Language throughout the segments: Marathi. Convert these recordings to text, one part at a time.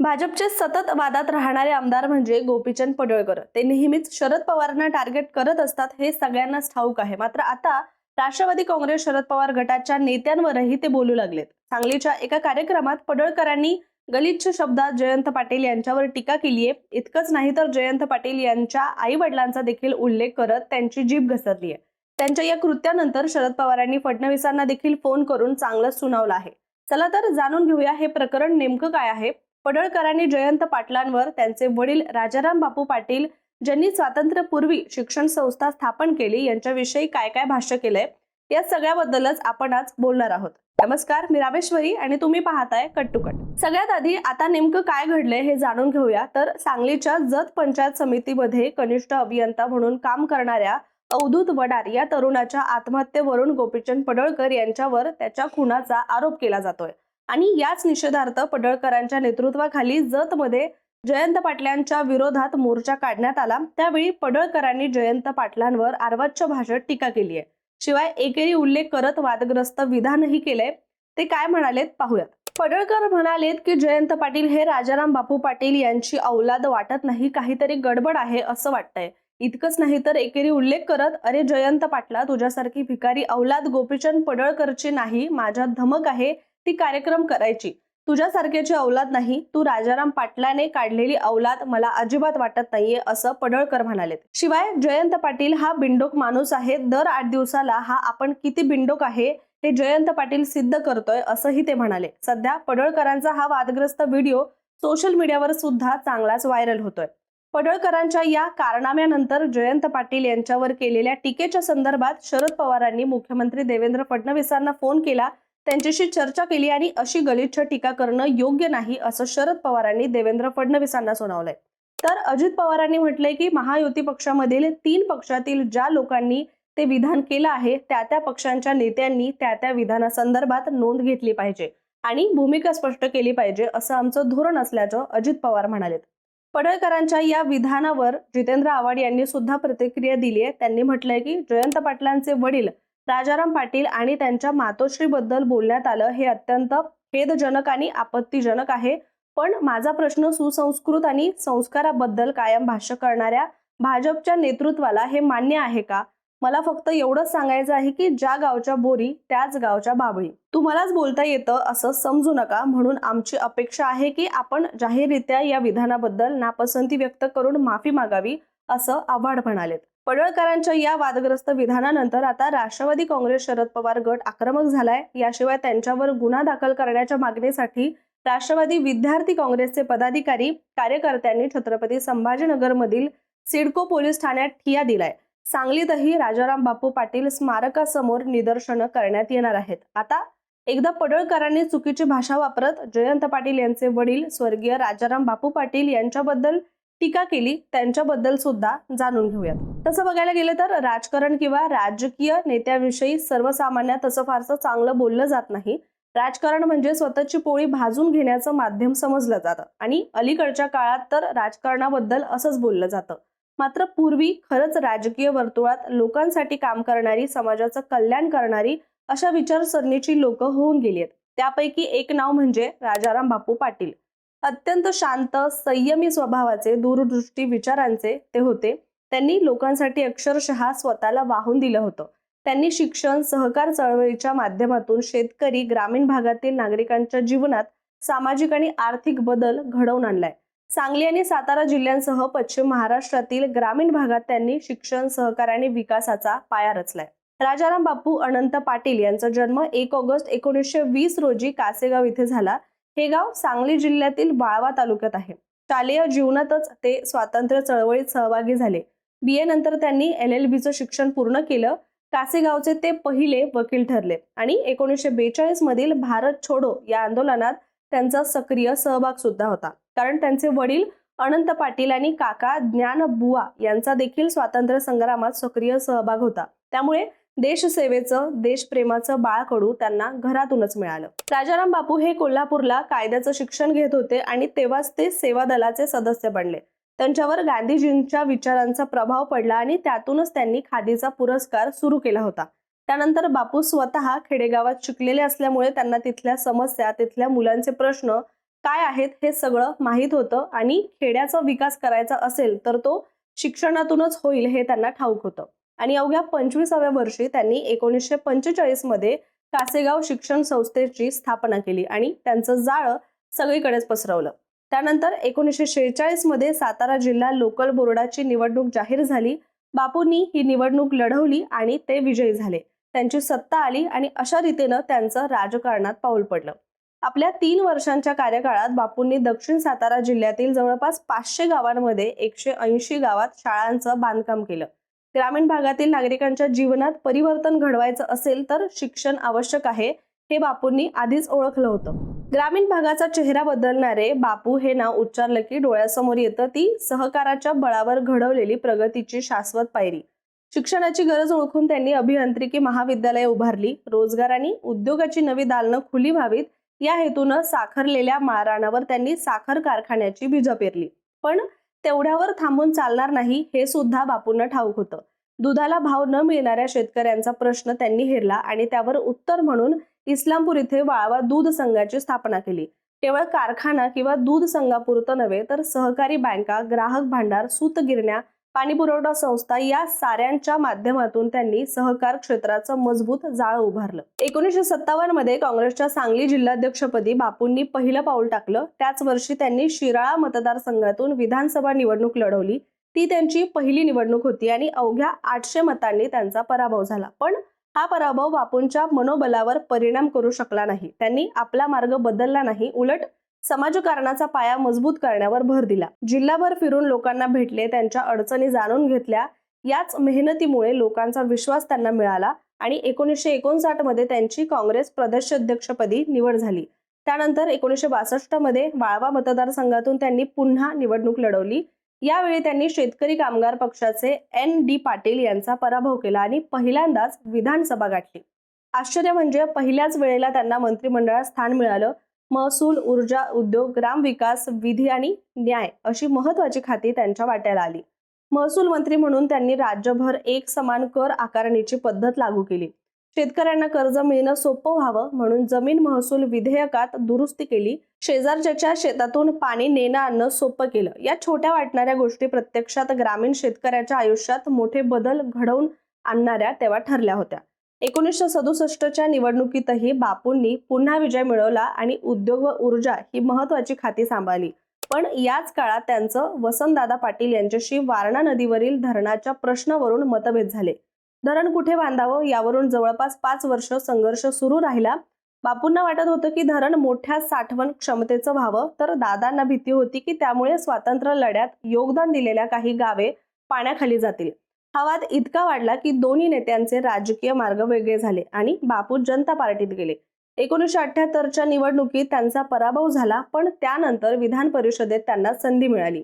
भाजपचे सतत वादात राहणारे आमदार म्हणजे गोपीचंद पडळकर. ते नेहमीच शरद पवारांना टार्गेट करत असतात हे सगळ्यांनाच ठाऊक आहे. मात्र आता राष्ट्रवादी काँग्रेस शरद पवार गटाच्या नेत्यांवरही ते बोलू लागलेत. सांगलीच्या एका कार्यक्रमात पडळकरांनी गलिच्छ शब्दात जयंत पाटील यांच्यावर टीका केली आहे. इतकंच नाही तर जयंत पाटील यांच्या आई वडिलांचा देखील उल्लेख करत त्यांची जीभ घसरली आहे. त्यांच्या या कृत्यानंतर शरद पवारांनी फडणवीसांना देखील फोन करून चांगलंच सुनावलं आहे. चला तर जाणून घेऊया हे प्रकरण नेमकं काय आहे? पडळकरांनी जयंत पाटलांवर त्यांचे वडील राजाराम बापू पाटील ज्यांनी स्वातंत्र्यपूर्वी शिक्षण संस्था स्थापन केली यांच्याविषयी काय काय भाष्य केलंय या सगळ्याबद्दलच आपण आज बोलणार आहोत. नमस्कार मी रामेश्वरी आणि तुम्ही पाहताय कट टू कट. सगळ्यात आधी आता नेमकं काय घडलंय हे जाणून घेऊया. तर सांगलीच्या जत पंचायत समितीमध्ये कनिष्ठ अभियंता म्हणून काम करणाऱ्या अवधूत वडार या तरुणाच्या आत्महत्येवरून गोपीचंद पडळकर यांच्यावर त्याच्या खुनाचा आरोप केला जातोय. आणि याच निषेधार्थ पडळकरांच्या नेतृत्वाखाली जतमध्ये जयंत पाटलांच्या विरोधात मोर्चा काढण्यात आला. त्यावेळी पडळकरांनी जयंत पाटलांवर आर्वाच्य भाषेत टीका केली आहे. शिवाय एकेरी उल्लेख करत वादग्रस्त विधानही केलंय ते काय म्हणालेत पाहूयात. पडळकर म्हणालेत की जयंत पाटील हे राजाराम बापू पाटील यांची औलाद वाटत नाही काहीतरी गडबड आहे असं वाटतंय. इतकंच नाही तर एकेरी उल्लेख करत अरे जयंत पाटला तुझ्यासारखी भिकारी औलाद गोपीचंद पडळकरची नाही माझ्यात धमक आहे. ती कार्यक्रम करायची. तुझ्यासारख्याची औलाद नाही. तू राजाराम पाटलाने काढलेली औलाद मला अजिबात वाटत नाहीये असं पडळकर म्हणाले. शिवाय जयंत पाटील हा बिंडोक माणूस आहे. दर आठ दिवसाला हा आपण किती बिंडोक आहे हे जयंत पाटील सिद्ध करतोय असंही ते म्हणाले. सध्या पडळकरांचा हा वादग्रस्त व्हिडिओ सोशल मीडियावर सुद्धा चांगलाच व्हायरल होतोय. पडळकरांच्या या कारनाम्यानंतर जयंत पाटील यांच्यावर केलेल्या टीकेच्या संदर्भात शरद पवारांनी मुख्यमंत्री देवेंद्र फडणवीसांना फोन केला. त्यांच्याशी चर्चा केली आणि अशी गलिच्छ टीका करणं योग्य नाही असं शरद पवारांनी देवेंद्र फडणवीसांना सुनावलंय. तर अजित पवारांनी म्हटलंय की महायुती पक्षामधील तीन पक्षातील ज्या लोकांनी ते विधान केलं आहे त्या त्या पक्षांच्या नेत्यांनी त्या त्या विधानासंदर्भात नोंद घेतली पाहिजे आणि भूमिका स्पष्ट केली पाहिजे असं आमचं धोरण असल्याचं अजित पवार म्हणालेत. पडळकरांच्या या विधानावर जितेंद्र आव्हाड यांनी सुद्धा प्रतिक्रिया दिली आहे त्यांनी म्हटलंय की जयंत पाटलांचे वडील राजाराम पाटील आणि त्यांच्या मातोश्रीबद्दल बोलण्यात आलं हे अत्यंत खेदजनक आणि आपत्तीजनक आहे. पण माझा प्रश्न सुसंस्कृत आणि संस्काराबद्दल कायम भाष्य करणाऱ्या भाजपच्या नेतृत्वाला हे मान्य आहे का? मला फक्त एवढंच सांगायचं आहे की ज्या गावच्या बोरी त्याच गावच्या बाबळी. तुम्हालाच बोलता येतं असं समजू नका म्हणून आमची अपेक्षा आहे की आपण जाहीररित्या या विधानाबद्दल नापसंती व्यक्त करून माफी मागावी असं आव्हाड म्हणालेत. पडळकरांच्या या वादग्रस्त विधानानंतर आता राष्ट्रवादी काँग्रेस शरद पवार गट आक्रमक झालाय. याशिवाय त्यांच्यावर गुन्हा दाखल करण्याच्या मागणीसाठी राष्ट्रवादी विद्यार्थी काँग्रेसचे पदाधिकारी कार्यकर्त्यांनी छत्रपती संभाजीनगरमधील सिडको पोलीस ठाण्यात ठिया दिलाय. सांगलीतही राजाराम बापू पाटील स्मारकासमोर निदर्शनं करण्यात येणार आहेत. आता एकदा पडळकरांनी चुकीची भाषा वापरत जयंत पाटील यांचे वडील स्वर्गीय राजाराम बापू पाटील यांच्याबद्दल टीका केली त्यांच्याबद्दल सुद्धा जाणून घेऊयात. तसं बघायला गेलं तर राजकारण किंवा राजकीय नेत्याविषयी सर्वसामान्य तसं फारसं चांगलं बोललं जात नाही. राजकारण म्हणजे स्वतःची पोळी भाजून घेण्याचं माध्यम समजलं जातं आणि अलीकडच्या काळात तर राजकारणाबद्दल असंच बोललं जातं. मात्र पूर्वी खरंच राजकीय वर्तुळात लोकांसाठी काम करणारी समाजाचं कल्याण करणारी अशा विचारसरणीची लोक होऊन गेली आहेत. त्यापैकी एक नाव म्हणजे राजाराम बापू पाटील. अत्यंत शांत संयमी स्वभावाचे दूरदृष्टी विचारांचे ते होते. त्यांनी लोकांसाठी अक्षरशः स्वतःला वाहून दिलं होतं. त्यांनी शिक्षण सहकार चळवळीच्या माध्यमातून शेतकरी ग्रामीण भागातील नागरिकांच्या जीवनात सामाजिक आणि आर्थिक बदल घडवून आणलाय. सांगली आणि सातारा जिल्ह्यांसह पश्चिम महाराष्ट्रातील ग्रामीण भागात त्यांनी शिक्षण सहकार आणि विकासाचा पाया रचलाय. राजाराम बापू अनंत पाटील यांचा जन्म एक ऑगस्ट एकोणीसशे वीस रोजी कासेगाव इथे झाला. हे गाव सांगली जिल्ह्यातील वाळवा तालुक्यात आहे. शालेय जीवनातच ते स्वातंत्र्य चळवळीत सहभागी झाले. बी ए नंतर त्यांनी एल एल बीचं शिक्षण पूर्ण केलं. कासेगावचे ते पहिले वकील ठरले आणि एकोणीसशे बेचाळीस मधील भारत छोडो या आंदोलनात त्यांचा सक्रिय सहभाग सुद्धा होता. कारण त्यांचे वडील अनंत पाटील आणि काका ज्ञान बुवा यांचा देखील स्वातंत्र्य संग्रामात सक्रिय सहभाग होता. त्यामुळे देशसेवेचं देशप्रेमाचं बाळकडू त्यांना घरातूनच मिळालं. राजाराम बापू हे कोल्हापूरला कायद्याचं शिक्षण घेत होते आणि तेव्हाच ते सेवा दलाचे सदस्य बनले. त्यांच्यावर गांधीजींच्या विचारांचा प्रभाव पडला आणि त्यातूनच त्यांनी खादीचा पुरस्कार सुरू केला होता. त्यानंतर बापू स्वतः खेडेगावात शिकलेले असल्यामुळे त्यांना तिथल्या समस्या तिथल्या मुलांचे प्रश्न काय आहेत हे सगळं माहीत होतं आणि खेड्याचा विकास करायचा असेल तर तो शिक्षणातूनच होईल हे त्यांना ठाऊक होतं. आणि अवघ्या पंचवीसाव्या वर्षी त्यांनी एकोणीसशे पंचेचाळीसमध्ये कासेगाव शिक्षण संस्थेची स्थापना केली आणि त्यांचं जाळं सगळीकडेच पसरवलं. त्यानंतर एकोणीसशे शेहेचाळीसमध्ये सातारा जिल्हा लोकल बोर्डाची निवडणूक जाहीर झाली. बापूंनी ही निवडणूक लढवली आणि ते विजयी झाले. त्यांची सत्ता आली आणि अशा रीतीनं त्यांचं राजकारणात पाऊल पडलं. आपल्या तीन वर्षांच्या कार्यकाळात बापूंनी दक्षिण सातारा जिल्ह्यातील जवळपास पाचशे गावांमध्ये एकशे ऐंशी गावात शाळांचं बांधकाम केलं. ग्रामीण भागातील नागरिकांच्या जीवनात परिवर्तन घडवायचं असेल तर शिक्षण आवश्यक आहे हे बापूंनी आधीच ओळखलं होतं. ग्रामीण भागाचा चेहरा बदलणारे बापू हे नाव उच्चारलं की डोळ्यासमोर येतं ती सहकाराच्या बळावर घडवलेली प्रगतीची शाश्वत पायरी. शिक्षणाची गरज ओळखून त्यांनी अभियांत्रिकी महाविद्यालय उभारली रोजगार आणि उद्योगाची नवी दालनं खुली व्हावीत या हेतूनं साखरलेल्या माळराणावर त्यांनी साखर कारखान्याची बीजं पेरली. पण तेवढ्यावर थांबून चालणार नाही हे सुद्धा बापूंना ठाऊक होतं. दुधाला भाव न मिळणाऱ्या शेतकऱ्यांचा प्रश्न त्यांनी हेरला आणि त्यावर उत्तर म्हणून इस्लामपूर इथे वाळवा दूध संघाची स्थापना केली. केवळ कारखाना किंवा दूध संघापुरतं नव्हे तर सहकारी बँका ग्राहक भांडार सूतगिरण्या पाणी पुरवठा संस्था या साऱ्यांच्या माध्यमातून त्यांनी सहकार क्षेत्राचं मजबूत जाळ उभारलं. एकोणीसशे सत्तावन्नमध्ये काँग्रेसच्या सांगली जिल्हाध्यक्षपदी बापूंनी पहिलं पाऊल टाकलं. त्याच वर्षी त्यांनी शिराळा मतदारसंघातून विधानसभा निवडणूक लढवली. ती त्यांची पहिली निवडणूक होती आणि अवघ्या आठशे मतांनी त्यांचा पराभव झाला. पण हा पराभव बापूंच्या मनोबलावर परिणाम करू शकला नाही. त्यांनी आपला मार्ग बदलला नाही. उलट समाजकारणाचा पाया मजबूत करण्यावर भर दिला. जिल्हाभर फिरून लोकांना भेटले त्यांच्या अडचणी जाणून घेतल्या याच मेहनतीमुळे लोकांचा विश्वास त्यांना मिळाला आणि एकोणीसशे एकोणसाठमध्ये त्यांची काँग्रेस प्रदेशाध्यक्षपदी निवड झाली. त्यानंतर एकोणीसशे बासष्टमध्ये वाळवा मतदारसंघातून त्यांनी पुन्हा निवडणूक लढवली. यावेळी त्यांनी शेतकरी कामगार पक्षाचे एन डी पाटील यांचा पराभव केला आणि पहिल्यांदाच विधानसभा गाठली. आश्चर्य म्हणजे पहिल्याच वेळेला त्यांना मंत्रिमंडळात स्थान मिळालं. महसूल ऊर्जा उद्योग ग्रामविकास विधी आणि न्याय अशी महत्वाची खाती त्यांच्या वाट्याला आली. महसूल मंत्री म्हणून त्यांनी राज्यभर एक समान कर आकारणीची पद्धत लागू केली. शेतकऱ्यांना कर्ज मिळणं सोपं व्हावं म्हणून जमीन महसूल विधेयकात दुरुस्ती केली. शेजारच्या शेतातून पाणी नेणं आणणं सोपं केलं. या छोट्या वाटणाऱ्या गोष्टी प्रत्यक्षात ग्रामीण शेतकऱ्याच्या आयुष्यात मोठे बदल घडवून आणणाऱ्या तेव्हा ठरल्या होत्या. एकोणीसशे सदुसष्टच्या निवडणुकीतही बापूंनी पुन्हा विजय मिळवला आणि उद्योग व ऊर्जा ही महत्वाची खाती सांभाळली. पण याच काळात त्यांचं वसंतदादा पाटील यांच्याशी वारणा नदीवरील धरणाच्या प्रश्नावरून मतभेद झाले. धरण कुठे बांधावं यावरून जवळपास पाच वर्ष संघर्ष सुरू राहिला. बापूंना वाटत होतं की धरण मोठ्या साठवण क्षमतेचं व्हावं तर दादांना भीती होती की त्यामुळे स्वातंत्र्य लढ्यात योगदान दिलेल्या काही गावे पाण्याखाली जातील. हा वाद इतका वाढला की दोन्ही नेत्यांचे राजकीय मार्ग वेगळे झाले आणि बापू जनता पार्टीत गेले. एकोणीसशे अठ्याहत्तरच्या निवडणुकीत त्यांचा पराभव झाला पण त्यानंतर विधान परिषदेत त्यांना संधी मिळाली.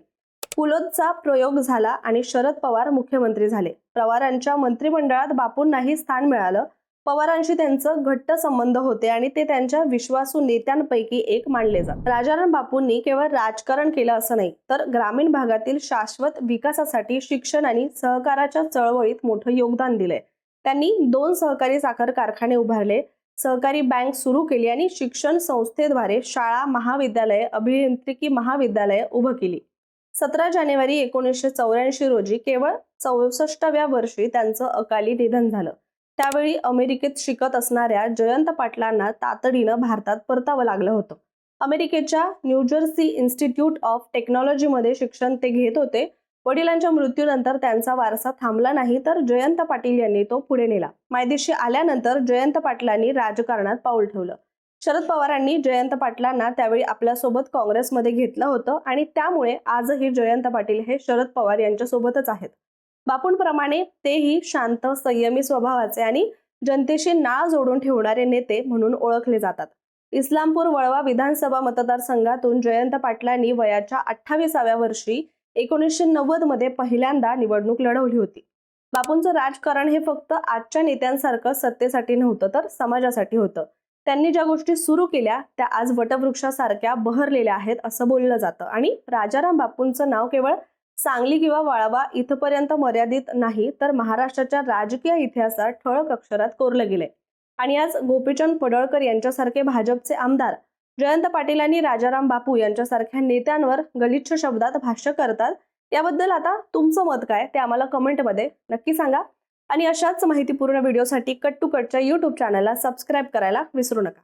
पुलोदचा प्रयोग झाला आणि शरद पवार मुख्यमंत्री झाले. पवारांच्या मंत्रिमंडळात बापूंनाही स्थान मिळालं. पवारांशी त्यांचं घट्ट संबंध होते आणि ते त्यांच्या विश्वासू नेत्यांपैकी एक मानले जात. राजाराम बापूंनी केवळ राजकारण केलं असं नाही तर ग्रामीण भागातील शाश्वत विकासासाठी शिक्षण आणि सहकाराच्या चळवळीत मोठं योगदान दिलंय. त्यांनी दोन सहकारी साखर कारखाने उभारले सहकारी बँक सुरू केली आणि शिक्षण संस्थेद्वारे शाळा महाविद्यालये अभियांत्रिकी महाविद्यालये उभं केली. सतरा जानेवारी एकोणीसशे चौऱ्याऐंशी रोजी केवळ चौसष्टव्या वर्षी त्यांचं अकाली निधन झालं. त्यावेळी अमेरिकेत शिकत असणाऱ्या जयंत पाटलांना तातडीनं भारतात परतावं लागलं होतं. अमेरिकेच्या न्यूजर्सी इन्स्टिट्यूट ऑफ टेक्नॉलॉजीमध्ये शिक्षण ते घेत होते. वडिलांच्या मृत्यूनंतर त्यांचा वारसा थांबला नाही तर जयंत पाटील यांनी तो पुढे नेला. मायदेशी आल्यानंतर जयंत पाटलांनी राजकारणात पाऊल ठेवलं. शरद पवारांनी जयंत पाटलांना त्यावेळी आपल्यासोबत काँग्रेसमध्ये घेतलं होतं आणि त्यामुळे आजही जयंत पाटील हे शरद पवार यांच्यासोबतच आहेत. बापूंप्रमाणे तेही शांत संयमी स्वभावाचे आणि जनतेशी नाळ जोडून ठेवणारे नेते म्हणून ओळखले जातात. इस्लामपूर वळवा विधानसभा मतदारसंघातून जयंत पाटलांनी वयाच्या अठ्ठावीसाव्या वर्षी एकोणीसशे नव्वदमध्ये पहिल्यांदा निवडणूक लढवली होती. बापूंचं राजकारण हे फक्त आजच्या नेत्यांसारखं सत्तेसाठी नव्हतं तर समाजासाठी होतं. त्यांनी ज्या गोष्टी सुरू केल्या त्या आज वटवृक्षासारख्या बहरलेल्या आहेत असं बोललं जातं. आणि राजाराम बापूंचं नाव केवळ सांगली किंवा वाळवा इथपर्यंत मर्यादित नाही तर महाराष्ट्राच्या राजकीय इतिहासात ठळक अक्षरात कोरलं गेले. आणि आज गोपीचंद पडळकर यांच्यासारखे भाजपचे आमदार जयंत पाटील आणि राजाराम बापू यांच्यासारख्या नेत्यांवर गलिच्छ शब्दात भाष्य करतात याबद्दल आता तुमचं मत काय? ते आम्हाला कमेंटमध्ये नक्की सांगा. आणि अशाच माहितीपूर्ण व्हिडिओसाठी कट टू कटच्या यूट्यूब चॅनलला सबस्क्राईब करायला विसरू नका.